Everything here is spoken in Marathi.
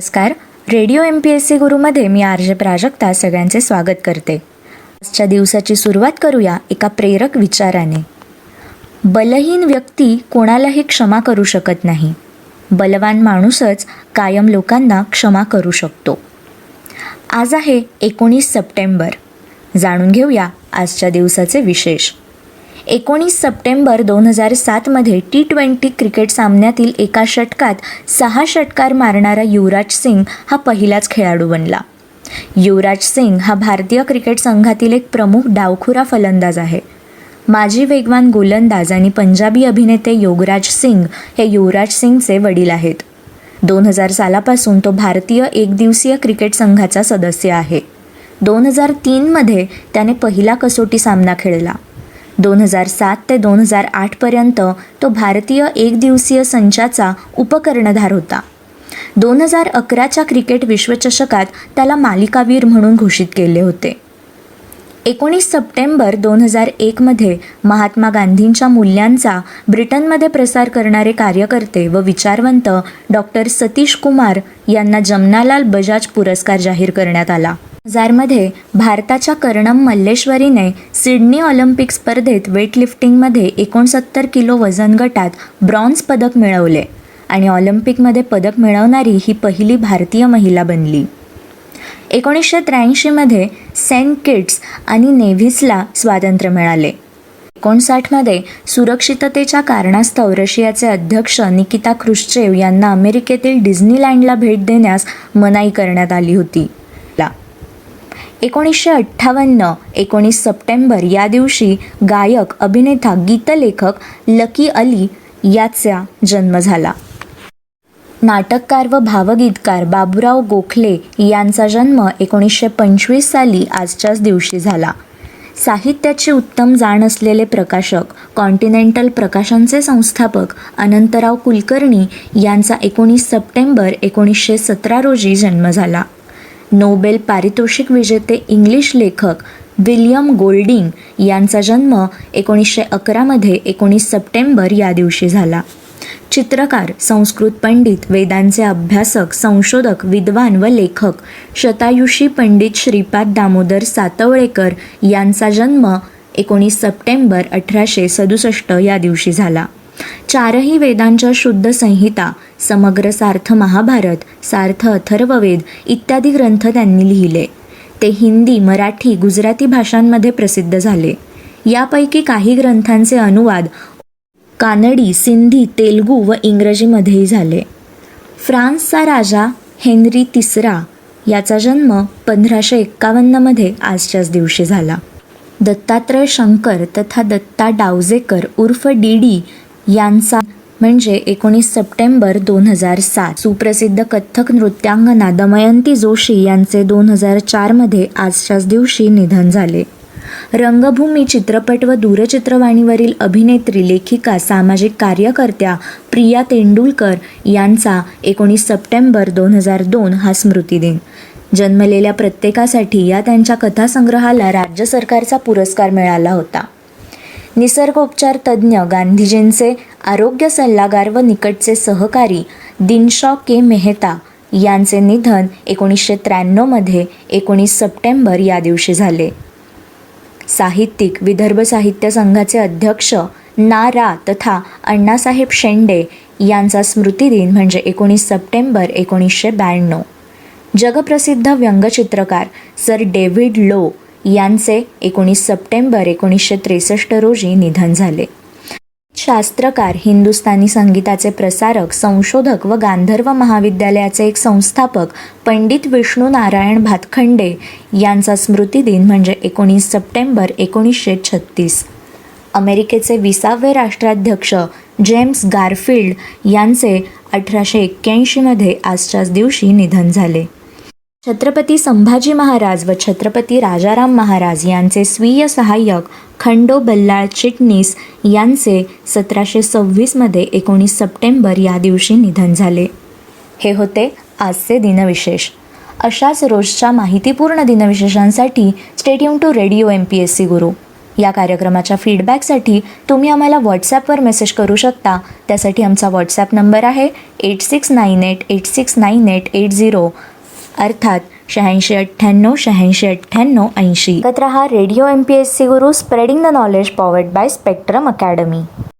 नमस्कार. Radio M P S C गुरुमध्ये मी आर प्राजक्ता सगळ्यांचे स्वागत करते. आजच्या दिवसाची सुरुवात करूया एका प्रेरक विचाराने. बलहीन व्यक्ती कोणालाही क्षमा करू शकत नाही. बलवान माणूसच कायम लोकांना क्षमा करू शकतो. आज आहे एकोणीस सप्टेंबर. जाणून घेऊया आजच्या दिवसाचे विशेष. एकोणीस सप्टेंबर दोन हजार सातमध्ये टी ट्वेंटी क्रिकेट सामन्यातील एका षटकात सहा षटकार मारणारा युवराज सिंग हा पहिलाच खेळाडू बनला. युवराज सिंग हा भारतीय क्रिकेट संघातील एक प्रमुख डावखुरा फलंदाज आहे. माजी वेगवान गोलंदाज आणि पंजाबी अभिनेते योगराज सिंग हे युवराज सिंगचे वडील आहेत. दोन हजार सालापासून तो भारतीय एकदिवसीय क्रिकेट संघाचा सदस्य आहे. दोन हजार तीनमध्ये त्याने पहिला कसोटी सामना खेळला. दोन हजार सात ते दोन हजार आठपर्यंत तो भारतीय एकदिवसीय संचाचा उपकर्णधार होता. दोन हजार अकराच्या क्रिकेट विश्वचषकात त्याला मालिकावीर म्हणून घोषित केले होते. एकोणीस सप्टेंबर दोन हजार एकमध्ये महात्मा गांधींच्या मूल्यांचा ब्रिटनमध्ये प्रसार करणारे कार्यकर्ते व विचारवंत डॉक्टर सतीश कुमार यांना जमनालाल बजाज पुरस्कार जाहीर करण्यात आला. हजारमध्ये भारताच्या कर्णम मल्लेश्वरीने सिडनी ऑलिम्पिक स्पर्धेत वेटलिफ्टिंगमध्ये एकोणसत्तर किलो वजन गटात ब्रॉन्झ पदक मिळवले आणि ऑलिम्पिकमध्ये पदक मिळवणारी ही पहिली भारतीय महिला बनली. एकोणीसशे त्र्याऐंशीमध्ये सेंट किट्स आणि नेव्हिसला स्वातंत्र्य मिळाले. एकोणसाठमध्ये सुरक्षिततेच्या कारणास्तव रशियाचे अध्यक्ष निकिता ख्रुश्चेव यांना अमेरिकेतील डिझनीलँडला भेट देण्यास मनाई करण्यात आली होती. एकोणीसशे अठ्ठावन्न एकोणीस सप्टेंबर या दिवशी गायक अभिनेता गीतलेखक लकी अली याचा जन्म झाला. नाटककार व भावगीतकार बाबूराव गोखले यांचा जन्म एकोणीसशे पंचवीस साली आजच्याच दिवशी झाला. साहित्याची उत्तम जाण असलेले प्रकाशक कॉन्टिनेंटल प्रकाशनचे संस्थापक अनंतराव कुलकर्णी यांचा एकोणीस सप्टेंबर एकोणीसशे सतरा रोजी जन्म झाला. नोबेल पारितोषिक विजेते इंग्लिश लेखक विल्यम गोल्डिंग यांचा जन्म एकोणीसशे अकरामध्ये एकोणीस सप्टेंबर या दिवशी झाला. चित्रकार संस्कृत पंडित वेदांचे अभ्यासक संशोधक विद्वान व लेखक शतायुषी पंडित श्रीपाद दामोदर सातवळेकर यांचा जन्म एकोणीस सप्टेंबर अठराशे सदुसष्ट या दिवशी झाला. चारही वेदांच्या शुद्ध संहिता समग्र सार्थ महाभारत सार्थ अथर्ववेद इत्यादी ग्रंथ त्यांनी लिहिले. ते हिंदी मराठी गुजराती भाषांमध्ये प्रसिद्ध झाले. यापैकी काही ग्रंथांचे अनुवाद कानडी सिंधी तेलगू व इंग्रजीमध्येही झाले. फ्रान्सचा राजा हेनरी तिसरा याचा जन्म पंधराशे एक्कावन्नमध्ये आजच्याच दिवशी झाला. दत्तात्रय शंकर तथा दत्ता डावजेकर उर्फ डी डी यांचा म्हणजे एकोणीस सप्टेंबर दोन हजार सात. सुप्रसिद्ध कथ्थक नृत्यांगना दमयंती जोशी यांचे दोन हजार चारमध्ये आजच्याच दिवशी निधन झाले. रंगभूमी चित्रपट व दूरचित्रवाणीवरील अभिनेत्री लेखिका सामाजिक कार्यकर्त्या प्रिया तेंडुलकर यांचा एकोणीस सप्टेंबर दोन हजार दोन हा स्मृतिदिन. जन्मलेल्या प्रत्येकासाठी या त्यांच्या कथासंग्रहाला राज्य सरकारचा पुरस्कार मिळाला होता. निसर्गोपचार तज्ज्ञ गांधीजींचे आरोग्य सल्लागार व निकटचे सहकारी दिनशॉ के मेहता यांचे निधन एकोणीसशे त्र्याण्णवमध्ये एकोणीस सप्टेंबर या दिवशी झाले. साहित्यिक विदर्भ साहित्य संघाचे अध्यक्ष ना रा तथा अण्णासाहेब शेंडे यांचा स्मृतिदिन म्हणजे एकोणीस सप्टेंबर एकोणीसशे ब्याण्णव. जगप्रसिद्ध व्यंगचित्रकार सर डेव्हिड लो यांचे एकोणीस सप्टेंबर एकोणीसशे त्रेसष्ट रोजी निधन झाले. शास्त्रकार हिंदुस्थानी संगीताचे प्रसारक संशोधक व गांधर्व महाविद्यालयाचे एक संस्थापक पंडित विष्णू नारायण भातखंडे यांचा स्मृतिदिन म्हणजे एकोणीस सप्टेंबर एकोणीसशे छत्तीस. अमेरिकेचे विसावे राष्ट्राध्यक्ष जेम्स गारफिल्ड यांचे अठराशे एक्क्याऐंशीमध्ये आजच्याच दिवशी निधन झाले. छत्रपती संभाजी महाराज व छत्रपती राजाराम महाराज यांचे स्वीय सहाय्यक खंडो बल्लाळ चिटणीस यांचे सतराशे सव्वीसमध्ये एकोणीस सप्टेंबर या दिवशी निधन झाले. हे होते आजचे दिनविशेष. अशाच रोजच्या माहितीपूर्ण दिनविशेषांसाठी stadium to radio M P S C Guru. या कार्यक्रमाच्या फीडबॅकसाठी तुम्ही आम्हाला व्हॉट्सॲपवर मेसेज करू शकता. त्यासाठी आमचा व्हॉट्सॲप नंबर आहे eight six nine eight eight six nine eight eight zero अर्थात शहाऐंशी अठ्ठ्याण्णव शहाऐंशी अठ्ठ्याण्णव ऐंशी. एकत्र हा radio M P S C Guru spreading the knowledge powered by Spectrum Academy